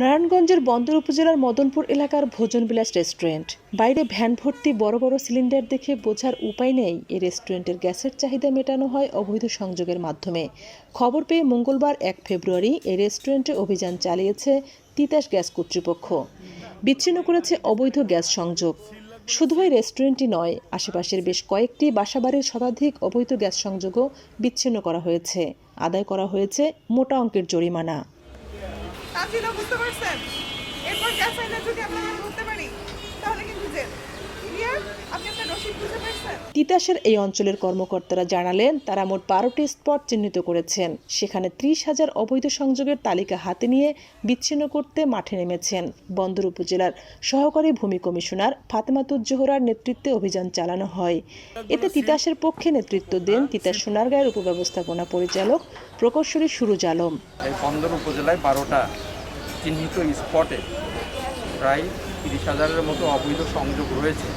নারায়ণগঞ্জের বন্দর উপজেলার মদনপুর এলাকার ভোজনবিলাস রেস্টুরেন্ট। বাইরে ভ্যান ভর্তি বড় বড় সিলিন্ডার দেখে বোঝার উপায় নেই। এই রেস্টুরেন্টের গ্যাসের চাহিদা মেটানো হয় অবৈধ সংযোগের মাধ্যমে। খবর পেয়ে মঙ্গলবার এক ফেব্রুয়ারি এই রেস্টুরেন্টে অভিযান চালিয়েছে তিতাস গ্যাস কর্তৃপক্ষ। বিচ্ছিন্ন করেছে অবৈধ গ্যাস সংযোগ। শুধু এই রেস্টুরেন্টই নয়, আশেপাশের বেশ কয়েকটি বাসাবাড়ির শতাধিক অবৈধ গ্যাস সংযোগও বিচ্ছিন্ন করা হয়েছে। আদায় করা হয়েছে মোটা অঙ্কের জরিমানা। তাজিলা বুঝতে পারছেন? এরপর গ্যাস আইনে যদি আপনারা বুঝতে পারি। তিতাসের এই অঞ্চলের কর্মকর্তারা জানালেন, তারা মোট বারোটি স্পট চিহ্নিত করেছেন। সেখানে ত্রিশ হাজার অবৈধ সংযোগের তালিকা হাতে নিয়ে বিচ্ছিন্ন করতে মাঠে নেমেছেন। বন্দর উপজেলার সহকারী ভূমি কমিশনার ফাতেমাতুজ জোহরার নেতৃত্বে অভিযান চালানো হয়। এতে তিতাসের পক্ষে নেতৃত্ব দেন তিতাস সোনারগাঁয়ের উপব্যবস্থাপনা পরিচালক প্রকৌশলী সুরুজ আলম। বন্দর উপজেলায় বারোটা চিহ্নিত স্পটে প্রায় তিরিশ হাজারের মতো অবৈধ সংযোগ রয়েছে।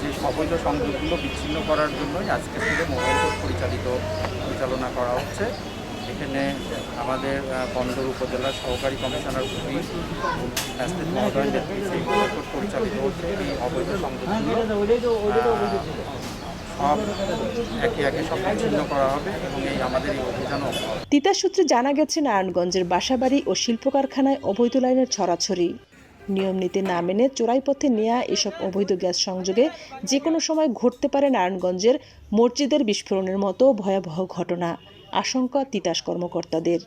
যে অবৈধ সংযোগগুলো বিচ্ছিন্ন করার জন্যই আজকে থেকে মোবাইল কোর্ট পরিচালিত, পরিচালনা করা হচ্ছে। এখানে আমাদের বন্দর উপজেলার সহকারী কমিশনার কোর্ট পরিচালিত হচ্ছে। এই অবৈধ তিতাস সূত্রে জানা গেছে, নারায়ণগঞ্জের বাসাবাড়ি ও শিল্প কারখানায় অবৈধ লাইনের ছড়াছড়ি। নিয়ম নীতি না মেনে চোরাই পথে নেয়া এসব অবৈধ গ্যাস সংযোগে যে কোনো সময় ঘটতে পারে নারায়ণগঞ্জের মসজিদের বিস্ফোরণের মতো ভয়াবহ ঘটনা। আশঙ্কা তিতাস কর্মকর্তাদের।